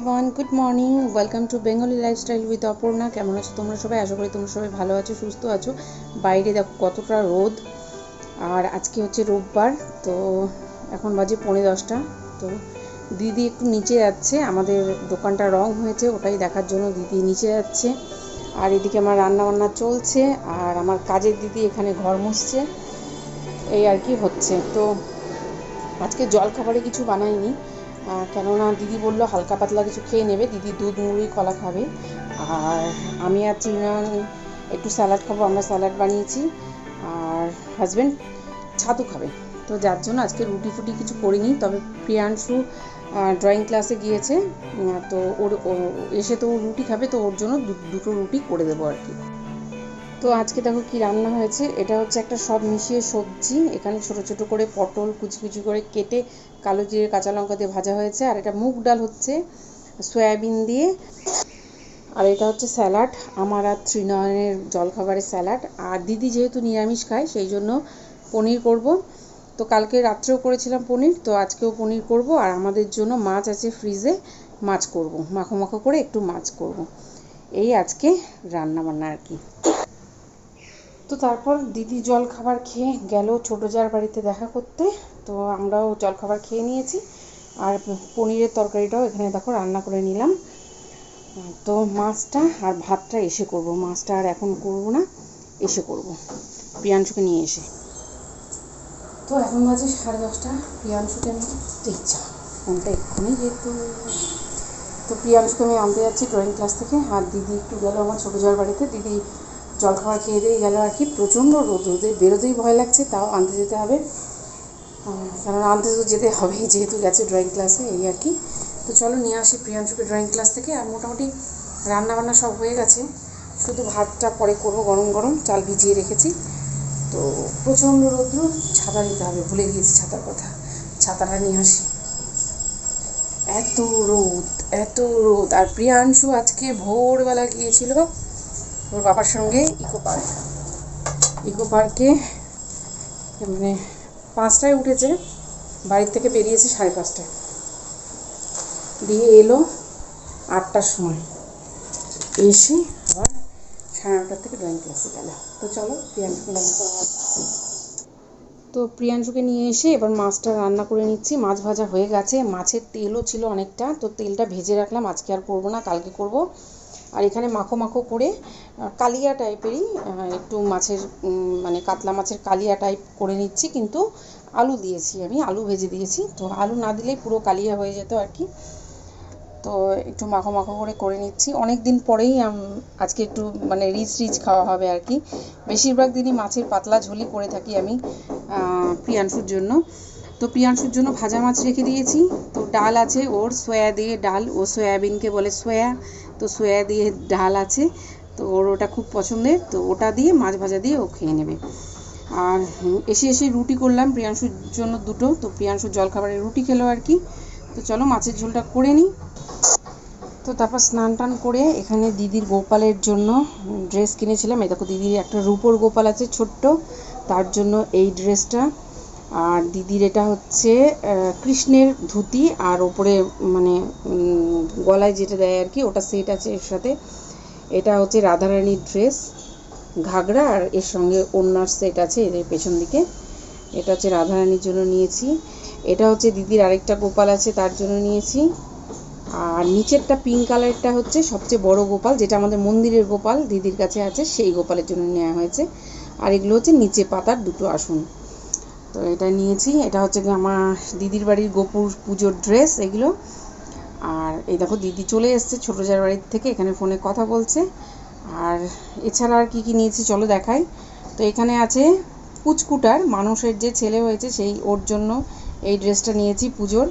Everyone good morning welcome to Bengali lifestyle with Aparna কেমন আছো তোমরা সবাই? আশা করি তোমরা সবাই ভালো আছো, সুস্থ আছো। বাইরে দেখো কতটা রোদ। আর আজকে হচ্ছে রোববার, তো এখন বাজে পৌনে দশটা। তো দিদি একটু নিচে যাচ্ছে। আমাদের দোকানটা রং হয়েছে, ওটাই দেখার জন্য দিদি নিচে যাচ্ছে। আর এদিকে আমার রান্না বান্না চলছে, আর আমার কাজের দিদি এখানে ঘর মুছছে। এই আর কি হচ্ছে। তো আজকে জল খাবারে কিছু বানাইনি। কেননা দিদি বলল হালকা পাতলা কিছু খেয়ে নেবে, দিদি দুধ, মুড়ি, কলা খাবে। আর আমি আর চিনান একটু স্যালাড খাব, আমরা স্যালাড বানিয়েছি। আর হাজব্যান্ড ছাতু খাবে। তো যার জন্য আজকে রুটি ফুটি কিছু করিনি, তবে প্রিয়াংশু ড্রয়িং ক্লাসে গিয়েছে। তো ওর এসে তো রুটি খাবে, তো ওর জন্য দুটো রুটি করে দেবো আর কি। তো আজকে দেখো কি রান্না হয়েছে? এটা হচ্ছে একটা সব মিশিয়ে সবজি। এখানে ছোট ছোট করে পটল কুচি কুচি করে কেটে কালো জিরে, কাঁচা লঙ্কা দিয়ে ভাজা হয়েছে। আর এটা মুগ ডাল হচ্ছে সয়াবিন দিয়ে। আর এটা হচ্ছে স্যালাড। আমার আর ত্রিনয়নের জলখাবারের স্যালাড। আর দিদি যেহেতু নিরামিষ খায়, সেই জন্য পনির করব। তো কালকে রাত্রেও করেছিলাম পনির, তো আজকেও পনির করব। আর আমাদের জন্য মাছ আছে ফ্রিজে, মাছ করব। মাখো মাখো করে একটু মাছ করব। এই আজকে রান্না বান্না আর কি। তো তারপর দিদি জল খাবার খেয়ে গেল ছোটো জার বাড়িতে দেখা করতে। তো আমরাও জল খাবার খেয়ে নিয়েছি। আর পনিরের তরকারিটাও এখানে দেখো রান্না করে নিলাম। তো মাছটা আর ভাতটা এসে করব। মাছটা আর এখন করব না, এসে করব। প্রিয়াংশুকে নিয়ে এসে। তো এখন বাজে সাড়ে দশটা। প্রিয়াংশুকে আমি দেখছি। ফোনটা এক্ষুনি যেহেতু তো প্রিয়াংশুকে আমি আনতে যাচ্ছি ড্রয়িং ক্লাস থেকে। আর দিদি একটু গেল আমার ছোটো যাওয়ার বাড়িতে। দিদি জলখাবার খেয়ে দিয়ে গেল আর কি। প্রচণ্ড রোদ, রোদে বেরোতেই ভয় লাগছে, তাও আনতে যেতে হবে। কারণ আনতে তো যেতে হবেই, যেহেতু গেছে ড্রয়িং ক্লাসে এই আর কি। তো চলো নিয়ে আসি প্রিয়াংশুকে ড্রয়িং ক্লাস থেকে। আর মোটামুটি রান্না বান্না সব হয়ে গেছে। শুধু ভাতটা পরে করব, গরম গরম চাল ভিজিয়ে রেখেছি। তো প্রচণ্ড রৌদ্র, ছাতা নিতে হবে, ভুলে গিয়েছি ছাতার কথা। ছাতাটা নিয়ে আসি। এত রোদ এত রোদ। আর প্রিয়াংশু আজকে ভোরবেলা গিয়েছিল ওর বাবার সঙ্গে ইকো পার্ক। ইকো পার্কে মানে পাঁচটায় উঠেছে, বাড়ির থেকে বেরিয়েছে সাড়ে পাঁচটায়। দিয়ে এলো আটটার সময়। এসে আবার সাড়ে নটার থেকে ড্রয়িং ক্লাসে গেল। তো চলো যাওয়া তো প্রিয়াংশুকে নিয়ে এসে এবার মাছটা রান্না করে নিচ্ছি। মাছ ভাজা হয়ে গেছে। মাছের তেলও ছিল অনেকটা। তো তেলটা ভেজে রাখলাম। আজকে আর করব না, কালকে করব। আর এখানে মাখো মাখো করে কালিয়া টাইপেরই একটু মাছের মানে কাতলা মাছের কালিয়া টাইপ করে নিচ্ছি, কিন্তু আলু দিয়েছি আমি, আলু ভেজে দিয়েছি। তো আলু না দিলেই পুরো কালিয়া হয়ে যেত আর কি। তো একটু মাখো মাখো করে করে নিচ্ছি। অনেক দিন পরেই আজকে একটু মানে রিচ রিচ খাওয়া হবে আর কি। বেশিরভাগ দিনই মাছের পাতলা ঝোলই করে থাকি আমি প্রিয়াংশুর জন্য। তো প্রিয়াংশুর জন্য ভাজা মাছ রেখে দিয়েছি। তো ডাল আছে ওর, সয়া দিয়ে ডাল। ও সয়াবিনকে বলে সয়া। তো সয়া দিয়ে ডাল আছে। তো ওর ওটা খুব পছন্দের। তো ওটা দিয়ে মাছ ভাজা দিয়ে ও খেয়ে নেবে। আর এসে এসে রুটি করলাম প্রিয়াংশুর জন্য দুটো। তো প্রিয়াংশুর জলখাবারে রুটি খেলো আর কি। তো চলো মাছের ঝোলটা করে নিই। তো তারপর স্নান টান করে এখানে দিদির গোপালের জন্য ড্রেস কিনেছিলাম। এই দেখো দিদির একটা রূপোর গোপাল আছে ছোট্ট। তার জন্য এই ড্রেসটা আর দিদির এটা হচ্ছে কৃষ্ণের ধুতি আর ওপরে মানে গলায় যেটা দেয় আর কি, ওটা সেট আছে এর সাথে। এটা হচ্ছে রাধারানীর ড্রেস ঘাগরা আর এর সঙ্গে ওড়নার সেট আছে এদের পেছন দিকে। এটা হচ্ছে রাধারানীর জন্য নিয়েছি। এটা হচ্ছে দিদির আরেকটা গোপাল আছে, তার জন্য নিয়েছি। আর নিচেরটা পিঙ্ক কালারটা হচ্ছে সবচেয়ে বড় গোপাল, যেটা আমাদের মন্দিরের গোপাল দিদির কাছে আছে, সেই গোপালের জন্য নেওয়া হয়েছে। আর এগুলো হচ্ছে নিচে পাতার দুটো আসন। তো এটা নিয়েছি। এটা হচ্ছে গিয়ে আমার দিদির বাড়ির গোপুর পুজোর ড্রেস এগুলো। আর এই দেখো, দিদি চলে এসছে ছোটো জার বাড়ির থেকে, এখানে ফোনে কথা বলছে। আর এছাড়া আর কি কি নিয়েছি চলো দেখাই। তো এখানে আছে কুচকুটার মানুষের যে ছেলে হয়েছে, সেই ওর জন্য এই ড্রেসটা নিয়েছি পুজোর।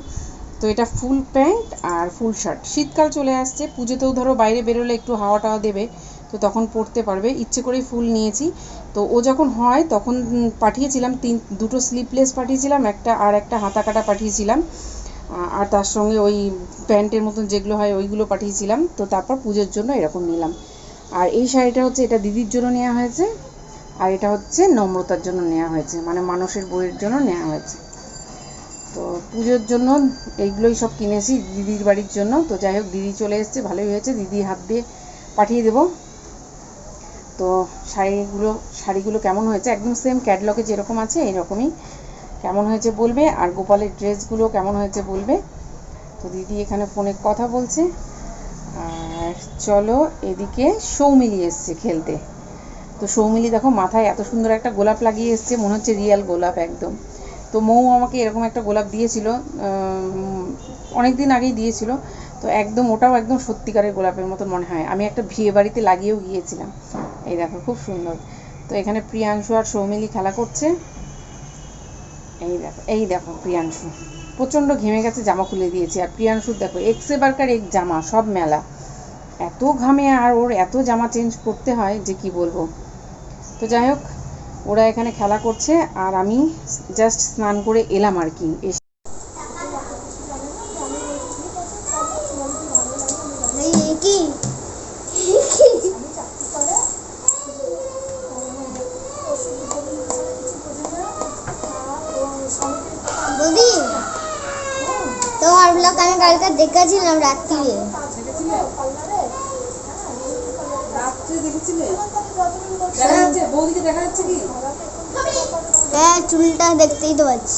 তো এটা ফুল প্যান্ট আর ফুল শার্ট। শীতকাল চলে আসছে, পুজোতেও ধরো বাইরে বেরোলে একটু হাওয়া টাওয়া দেবে, তো তখন পরতে পারবে। ইচ্ছে করেই ফুল নিয়েছি। তো ও যখন হয়, তখন পাঠিয়েছিলাম তিন, দুটো স্লিপলেস পাঠিয়েছিলাম, একটা আর একটা হাতা কাটা পাঠিয়েছিলাম। আর তার সঙ্গে ওই প্যান্টের মতন যেগুলো হয়, ওইগুলো পাঠিয়েছিলাম। তো তারপর পুজোর জন্য এরকম নিলাম। আর এই শাড়িটা হচ্ছে, এটা দিদির জন্য নেওয়া হয়েছে। আর এটা হচ্ছে নম্রতার জন্য নেওয়া হয়েছে মানে মানুষের বইয়ের জন্য নেওয়া হয়েছে। তো পুজোর জন্য এইগুলোই সব কিনেছি দিদির বাড়ির জন্য। তো যাই হোক, দিদি চলে এসেছে, ভালোই হয়েছে। দিদি হাত দিয়ে পাঠিয়ে দেবো। তো শাড়িগুলো শাড়িগুলো কেমন হয়েছে? একদম সেম ক্যাটলগে যেরকম আছে এরকমই কেমন হয়েছে বলবে? আর গোপালের ড্রেসগুলো কেমন হয়েছে বলবে? তো দিদি এখানে ফোনে কথা বলছে। আর চলো এদিকে সৌমিলি এসছে খেলতে। তো সৌমিলি দেখো মাথায় এত সুন্দর একটা গোলাপ লাগিয়ে এসছে, মনে হচ্ছে রিয়াল গোলাপ একদম। তো মৌ আমাকে এরকম একটা গোলাপ দিয়েছিল অনেক দিন আগেই দিয়েছিল। তো একদম ওটাও একদম সত্যিকারের গোলাপের মতো মনে হয়। আমি একটা বিয়ে বাড়িতে লাগিয়েও গিয়েছিলাম। এই দেখো, খুব সুন্দর। তো এখানে প্রিয়াংশু আর সৌমিলি খেলা করছে। এই দেখো এই দেখো প্রিয়াংশু। প্রচণ্ড ঘেমে গেছে, জামা খুলে দিয়েছে। আর প্রিয়াংশুর দেখো এক্সে বারকার এক জামা, সব মেলা। এত ঘামে আর ওর এত জামা চেঞ্জ করতে হয় যে কি বলব। তো যাই হোক, ওরা এখানে খেলা করছে, আর আমি জাস্ট স্নান করে এলাম আর কি, এসে এই এ কি বৌদি তোমার ব্লগ আমি দেখেছিলাম রাত্রিরে কি? হ্যাঁ চুলটা দেখতেই তো পাচ্ছি।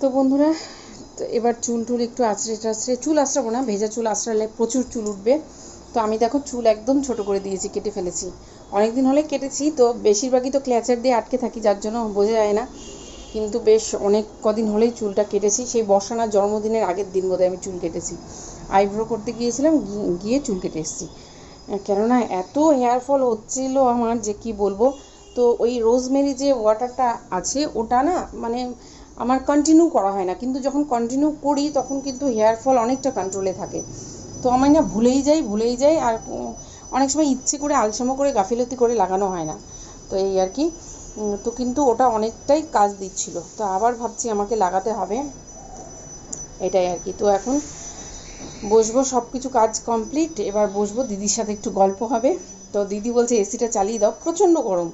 তো বন্ধুরা তো এবার চুল টুল একটু আঁচড়ে টাচড়ে চুল আঁচড়াবো না ভেজা চুল আঁচড়ালে প্রচুর চুল উঠবে। তো আমি দেখো চুল একদম ছোট করে দিয়েছি, কেটে ফেলেছি। অনেক দিন হলে কেটেছি, তো বেশিরভাগই তো ক্ল্যাচার দিয়ে আটকে থাকি, যার জন্য বোঝা যায় না। কিন্তু বেশ অনেক কদিন হলেই চুলটা কেটেছি, সেই বর্ষানার জন্মদিনের আগের দিন বোধহয় আমি চুল কেটেছি। আইব্রো করতে গিয়েছিলাম গিয়ে চুল কেটে এসেছি। কেননা এত হেয়ার ফল হচ্ছিল আমার যে কি বলব? তো ওই রোজমেরি যে ওয়াটারটা আছে, ওটা না মানে আমার কন্টিনিউ করা হয় না। কিন্তু যখন কন্টিনিউ করি, তখন কিন্তু হেয়ার ফল অনেকটা কন্ট্রোলে থাকে। তো আমি না ভুলেই যাই ভুলেই যাই আর অনেক সময় ইচ্ছে করে, আলসামো করে, গাফিলতি করে লাগানো হয় না। তো এই আর কি। তো কিন্তু ওটা অনেকটাই কাজ দিচ্ছিল। তো আবার ভাবছি আমাকে লাগাতে হবে। এটাই আর কি। তো এখন বসবো সব কিছু কাজ কমপ্লিট। এবার বসবো, দিদির সাথে একটু গল্প হবে। তো দিদি বলছে, এসিটা চালিয়ে দাও, প্রচণ্ড গরম।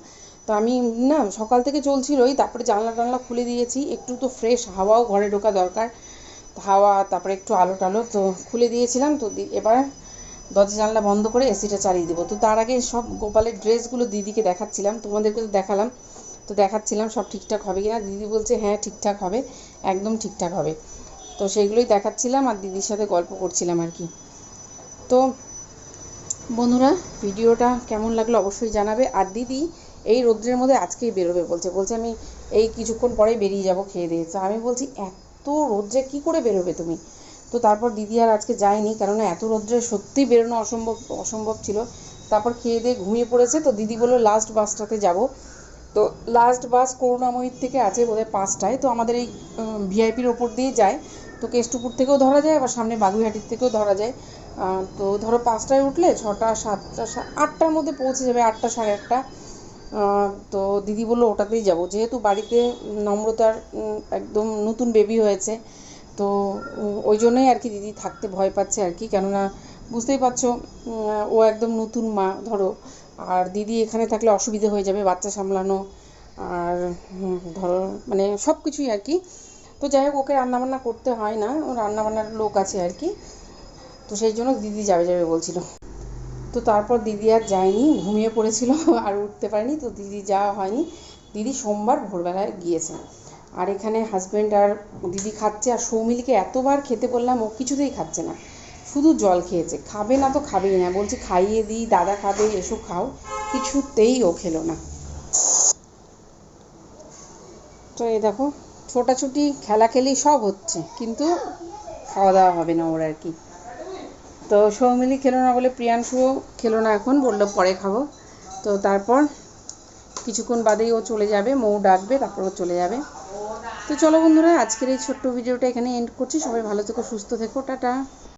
তো আমি, না, সকাল থেকে চলছিলই, তারপরে জানলা টানলা খুলে দিয়েছি। একটু তো ফ্রেশ হাওয়াও ঘরে ঢোকা দরকার। হাওয়া, তারপরে একটু আলো টালো তো খুলে দিয়েছিলাম তো এবার দরজা জানলা বন্ধ করে এসিটা চালিয়ে দেবো। তো তার আগে সব গোপালের ড্রেসগুলো দিদিকে দেখাচ্ছিলাম তোমাদেরকে তো দেখালাম। তো দেখাচ্ছিলাম সব ঠিকঠাক হবে কিনা? দিদি বলছে হ্যাঁ ঠিকঠাক হবে, একদম ঠিকঠাক হবে। তো সেইগুলোই দেখাচ্ছিলাম আর দিদির সাথে গল্প করছিলাম আর কি। তো বন্ধুরা, ভিডিওটা কেমন লাগল অবশ্যই জানাবে। আর দিদি এই রৌদ্রের মধ্যে আজকেই বেরোবে বলছে। বলছে, আমি এই কিছুক্ষণ পরেই বেরিয়ে যাব খেয়ে দিয়ে। তো আমি বলছি, এত রৌদ্রে কি করে বেরোবে তুমি? তো তারপর দিদি আর আজকে যায়নি, কেননা এত রৌদ্রে সত্যিই বেরোনো অসম্ভব অসম্ভব ছিল। তারপর খেয়ে দিয়ে ঘুমিয়ে পড়েছে, তো দিদি বলল লাস্ট বাসটাতে যাব। তো লাস্ট বাস করুণাময়ীর থেকে আছে বোধহয় পাঁচটায়, তো আমাদের এই ভিআইপির ওপর দিয়ে যায়। তো কেষ্টপুর থেকেও ধরা যায়, আবার সামনে বাগুইহাটির থেকেও ধরা যায়। তো ধরো পাঁচটায় উঠলে ছটা, সাতটা আটটার মধ্যে পৌঁছে যাবে, আটটা সাড়ে আটটা। তো দিদি বলল ওটাতেই যাব। যেহেতু বাড়িতে নম্রতার একদম নতুন বেবি হয়েছে, তো ওই জন্যই আর কি দিদি থাকতে ভয় পাচ্ছে আর কি। কেননা বুঝতেই পারছ ও একদম নতুন মা, ধরো। আর দিদি এখানে থাকলে অসুবিধে হয়ে যাবে, বাচ্চা সামলানো। আর ধরো মানে সব কিছুই আর কি। তো যাই হোক, ওকে রান্নাবান্না করতে হয় না, ও রান্নাবান্নার লোক আছে আর কি। তো সেই জন্য দিদি যাবে যাবে বলছিল। তো তারপর দিদি আর যায়নি, ঘুমিয়ে পড়েছিল আর উঠতে পারেনি, তো দিদি যাওয়া হয়নি। দিদি সোমবার ভোরবেলায় গিয়েছে আর এখানে হাজব্যান্ড আর দিদি খাচ্ছে, আর সৌমিলিকে এতবার খেতে বললাম, ও কিছুতেই খাচ্ছে না। শুধু জল খেয়েছে, খাবে না তো খাবেই না। বলছি খাইয়ে দিই, দাদা খাবে, এসো খাও। কিছুতেই ও খেলো না। তো এই দেখো, ছোটাছুটি, খেলা খেলাখেলি সব হচ্ছে, কিন্তু খাওয়া দাওয়া হবে না ওর আর কি। তো সৌমিলি খেলো না বলে প্রিয়াংশুও খেলো না এখন, বলল পরে খাব। তো তারপর কিছুক্ষণ বাদেই ও চলে যাবে, মৌ ডাকবে, তারপর ও চলে যাবে। তো চলো বন্ধুরা, আজকের এই ছোট্ট ভিডিওটা এখানে এন্ড করছি। সবাই ভালো থেকো, সুস্থ থেকো, টাটা।